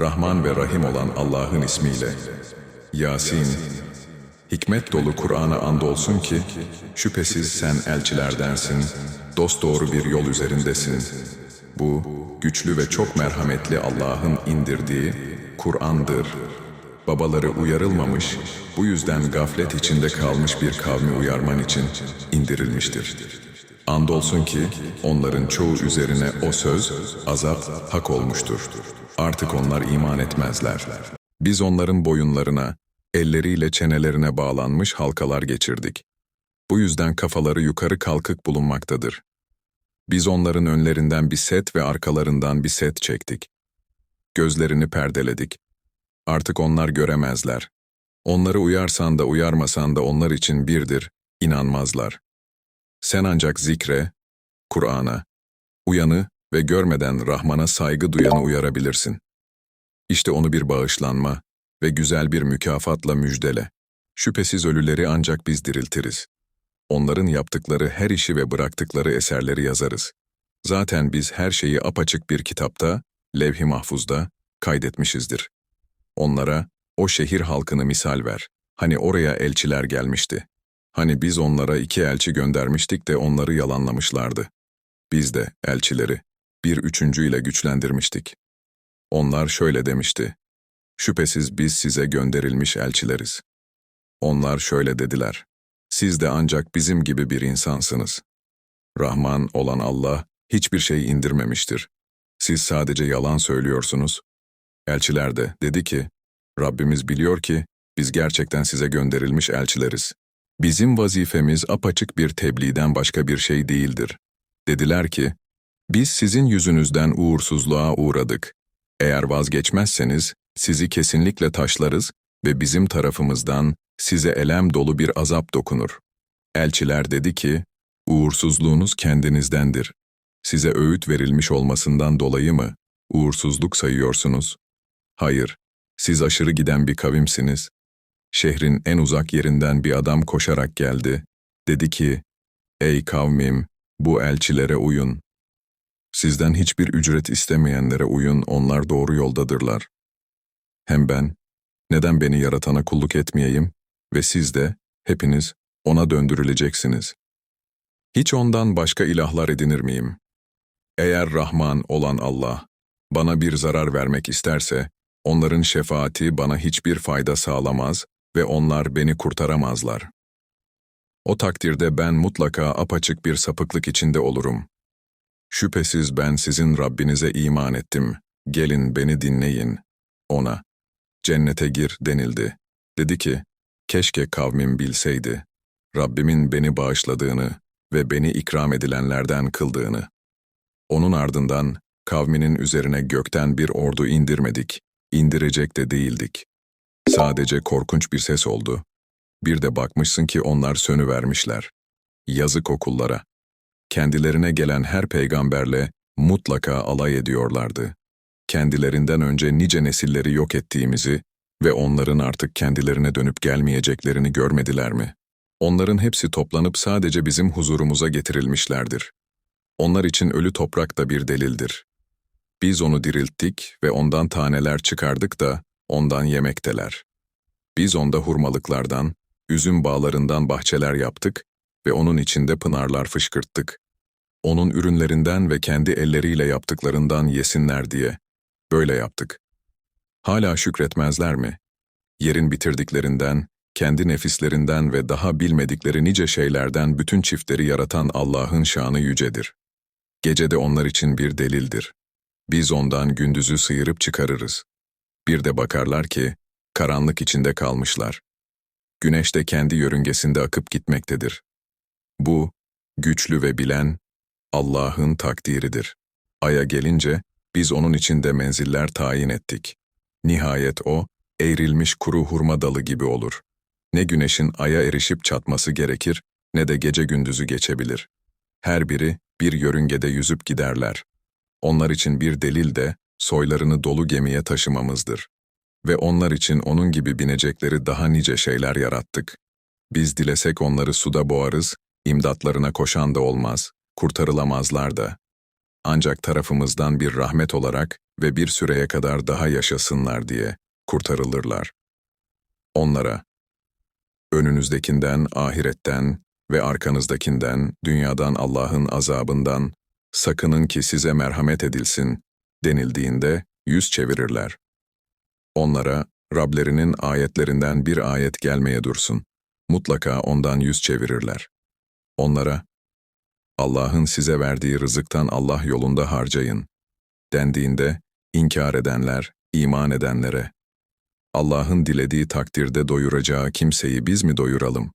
Rahman ve Rahim olan Allah'ın ismiyle. Yasin. Hikmet dolu Kur'an'a andolsun ki, şüphesiz sen elçilerdensin, dosdoğru bir yol üzerindesin. Bu, güçlü ve çok merhametli Allah'ın indirdiği Kur'an'dır. Babaları uyarılmamış, bu yüzden gaflet içinde kalmış bir kavmi uyarman için indirilmiştir. Andolsun ki onların çoğu üzerine o söz, azap, hak olmuştur. Artık onlar iman etmezler. Biz onların boyunlarına, elleriyle çenelerine bağlanmış halkalar geçirdik. Bu yüzden kafaları yukarı kalkık bulunmaktadır. Biz onların önlerinden bir set ve arkalarından bir set çektik. Gözlerini perdeledik. Artık onlar göremezler. Onları uyarsan da uyarmasan da onlar için birdir, inanmazlar. Sen ancak zikre, Kur'an'a, uyanı ve görmeden Rahman'a saygı duyanı uyarabilirsin. İşte onu bir bağışlanma ve güzel bir mükafatla müjdele. Şüphesiz ölüleri ancak biz diriltiriz. Onların yaptıkları her işi ve bıraktıkları eserleri yazarız. Zaten biz her şeyi apaçık bir kitapta, levh-i mahfuzda kaydetmişizdir. Onlara, o şehir halkını misal ver. Hani oraya elçiler gelmişti. Hani biz onlara iki elçi göndermiştik de onları yalanlamışlardı. Biz de elçileri bir üçüncüyle güçlendirmiştik. Onlar şöyle demişti. Şüphesiz biz size gönderilmiş elçileriz. Onlar şöyle dediler. Siz de ancak bizim gibi bir insansınız. Rahman olan Allah hiçbir şey indirmemiştir. Siz sadece yalan söylüyorsunuz. Elçiler de dedi ki, Rabbimiz biliyor ki biz gerçekten size gönderilmiş elçileriz. Bizim vazifemiz apaçık bir tebliğden başka bir şey değildir. Dediler ki, biz sizin yüzünüzden uğursuzluğa uğradık. Eğer vazgeçmezseniz sizi kesinlikle taşlarız ve bizim tarafımızdan size elem dolu bir azap dokunur. Elçiler dedi ki, uğursuzluğunuz kendinizdendir. Size öğüt verilmiş olmasından dolayı mı uğursuzluk sayıyorsunuz? Hayır, siz aşırı giden bir kavimsiniz. Şehrin en uzak yerinden bir adam koşarak geldi. Dedi ki, Ey kavmim, bu elçilere uyun. Sizden hiçbir ücret istemeyenlere uyun, onlar doğru yoldadırlar. Hem ben, neden beni yaratana kulluk etmeyeyim ve siz de, hepiniz, ona döndürüleceksiniz. Hiç ondan başka ilahlar edinir miyim? Eğer Rahman olan Allah, bana bir zarar vermek isterse, onların şefaati bana hiçbir fayda sağlamaz ve onlar beni kurtaramazlar. O takdirde ben mutlaka apaçık bir sapıklık içinde olurum. Şüphesiz ben sizin Rabbinize iman ettim. Gelin beni dinleyin. Ona, cennete gir denildi. Dedi ki, keşke kavmim bilseydi. Rabbimin beni bağışladığını ve beni ikram edilenlerden kıldığını. Onun ardından kavminin üzerine gökten bir ordu indirmedik, indirecek de değildik. Sadece korkunç bir ses oldu. Bir de bakmışsın ki onlar sönüvermişler. Yazık okullara. Kendilerine gelen her peygamberle mutlaka alay ediyorlardı. Kendilerinden önce nice nesilleri yok ettiğimizi ve onların artık kendilerine dönüp gelmeyeceklerini görmediler mi? Onların hepsi toplanıp sadece bizim huzurumuza getirilmişlerdir. Onlar için ölü toprak da bir delildir. Biz onu dirilttik ve ondan taneler çıkardık da ondan yemekteler. Biz onda hurmalıklardan, üzüm bağlarından bahçeler yaptık ve onun içinde pınarlar fışkırttık. Onun ürünlerinden ve kendi elleriyle yaptıklarından yesinler diye. Böyle yaptık. Hala şükretmezler mi? Yerin bitirdiklerinden, kendi nefislerinden ve daha bilmedikleri nice şeylerden bütün çiftleri yaratan Allah'ın şanı yücedir. Gece de onlar için bir delildir. Biz ondan gündüzü sıyırıp çıkarırız. Bir de bakarlar ki, karanlık içinde kalmışlar. Güneş de kendi yörüngesinde akıp gitmektedir. Bu, güçlü ve bilen, Allah'ın takdiridir. Ay'a gelince, biz onun içinde menziller tayin ettik. Nihayet o, eğrilmiş kuru hurma dalı gibi olur. Ne güneşin aya erişip çatması gerekir, ne de gece gündüzü geçebilir. Her biri bir yörüngede yüzüp giderler. Onlar için bir delil de soylarını dolu gemiye taşımamızdır. Ve onlar için onun gibi binecekleri daha nice şeyler yarattık. Biz dilesek onları suda boğarız, imdatlarına koşan da olmaz, kurtarılamazlar da. Ancak tarafımızdan bir rahmet olarak ve bir süreye kadar daha yaşasınlar diye kurtarılırlar. Onlara, önünüzdekinden, ahiretten ve arkanızdakinden, dünyadan Allah'ın azabından, sakının ki size merhamet edilsin denildiğinde yüz çevirirler. Onlara, Rablerinin ayetlerinden bir ayet gelmeye dursun. Mutlaka ondan yüz çevirirler. Onlara, Allah'ın size verdiği rızıktan Allah yolunda harcayın. Dendiğinde, inkar edenler, iman edenlere, Allah'ın dilediği takdirde doyuracağı kimseyi biz mi doyuralım?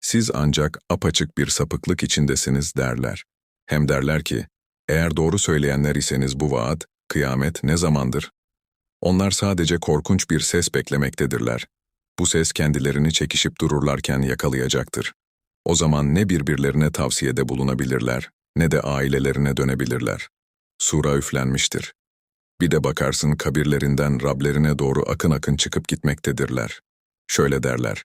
Siz ancak apaçık bir sapıklık içindesiniz derler. Hem derler ki, eğer doğru söyleyenler iseniz bu vaat, kıyamet ne zamandır? Onlar sadece korkunç bir ses beklemektedirler. Bu ses kendilerini çekişip dururlarken yakalayacaktır. O zaman ne birbirlerine tavsiyede bulunabilirler, ne de ailelerine dönebilirler. Sura üflenmiştir. Bir de bakarsın kabirlerinden Rablerine doğru akın akın çıkıp gitmektedirler. Şöyle derler,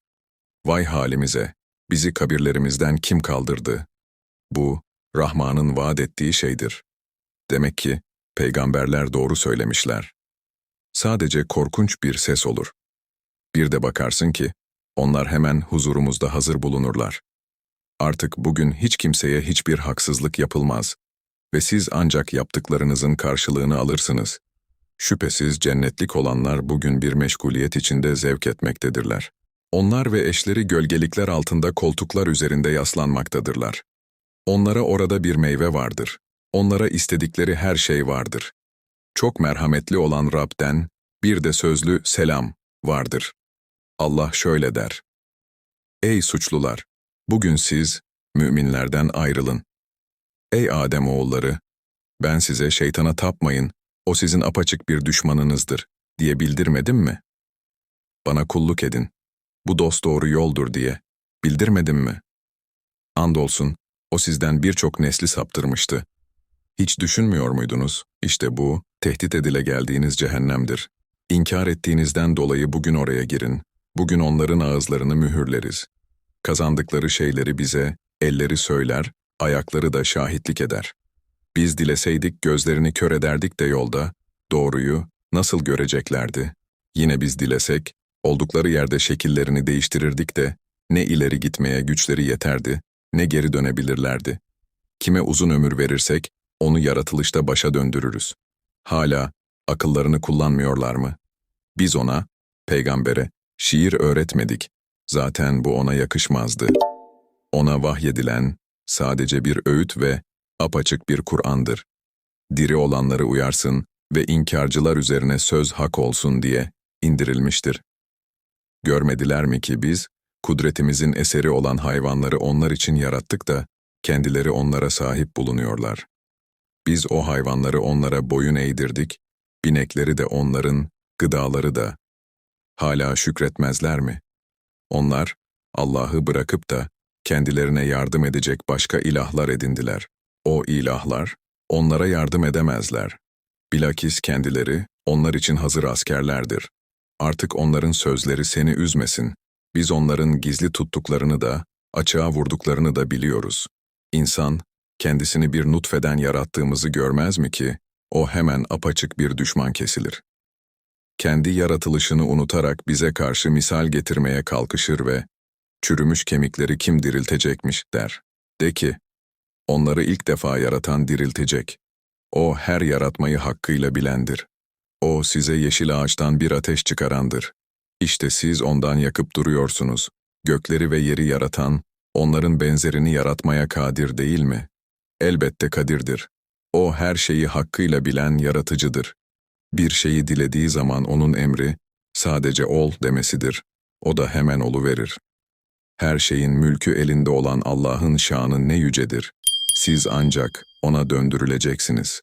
Vay halimize, bizi kabirlerimizden kim kaldırdı? Bu, Rahman'ın vaat ettiği şeydir. Demek ki, peygamberler doğru söylemişler. Sadece korkunç bir ses olur. Bir de bakarsın ki, onlar hemen huzurumuzda hazır bulunurlar. Artık bugün hiç kimseye hiçbir haksızlık yapılmaz ve siz ancak yaptıklarınızın karşılığını alırsınız. Şüphesiz cennetlik olanlar bugün bir meşguliyet içinde zevk etmektedirler. Onlar ve eşleri gölgelikler altında koltuklar üzerinde yaslanmaktadırlar. Onlara orada bir meyve vardır. Onlara istedikleri her şey vardır. Çok merhametli olan Rab'den bir de sözlü selam vardır. Allah şöyle der. Ey suçlular! Bugün siz, müminlerden ayrılın. Ey Adem oğulları! Ben size şeytana tapmayın, o sizin apaçık bir düşmanınızdır diye bildirmedim mi? Bana kulluk edin. Bu dosdoğru yoldur diye. Bildirmedim mi? Andolsun, o sizden birçok nesli saptırmıştı. Hiç düşünmüyor muydunuz? İşte bu, tehdit edile geldiğiniz cehennemdir. İnkar ettiğinizden dolayı bugün oraya girin. Bugün onların ağızlarını mühürleriz. Kazandıkları şeyleri bize, elleri söyler, ayakları da şahitlik eder. Biz dileseydik gözlerini kör ederdik de yolda, doğruyu nasıl göreceklerdi? Yine biz dilesek, oldukları yerde şekillerini değiştirirdik de, ne ileri gitmeye güçleri yeterdi, ne geri dönebilirlerdi. Kime uzun ömür verirsek, onu yaratılışta başa döndürürüz. Hala akıllarını kullanmıyorlar mı? Biz ona, peygambere, şiir öğretmedik. Zaten bu ona yakışmazdı. Ona vahyedilen sadece bir öğüt ve apaçık bir Kur'an'dır. Diri olanları uyarsın ve inkarcılar üzerine söz hak olsun diye indirilmiştir. Görmediler mi ki biz, kudretimizin eseri olan hayvanları onlar için yarattık da, kendileri onlara sahip bulunuyorlar. Biz o hayvanları onlara boyun eğdirdik, binekleri de onların, gıdaları da. Hala şükretmezler mi? Onlar, Allah'ı bırakıp da kendilerine yardım edecek başka ilahlar edindiler. O ilahlar, onlara yardım edemezler. Bilakis kendileri, onlar için hazır askerlerdir. Artık onların sözleri seni üzmesin. Biz onların gizli tuttuklarını da, açığa vurduklarını da biliyoruz. İnsan, kendisini bir nutfeden yarattığımızı görmez mi ki, o hemen apaçık bir düşman kesilir. Kendi yaratılışını unutarak bize karşı misal getirmeye kalkışır ve, çürümüş kemikleri kim diriltecekmiş der. De ki, onları ilk defa yaratan diriltecek. O her yaratmayı hakkıyla bilendir. O size yeşil ağaçtan bir ateş çıkarandır. İşte siz ondan yakıp duruyorsunuz. Gökleri ve yeri yaratan, onların benzerini yaratmaya kadir değil mi? Elbette kadirdir. O her şeyi hakkıyla bilen yaratıcıdır. Bir şeyi dilediği zaman onun emri, sadece ol demesidir. O da hemen oluverir. Her şeyin mülkü elinde olan Allah'ın şanı ne yücedir. Siz ancak ona döndürüleceksiniz.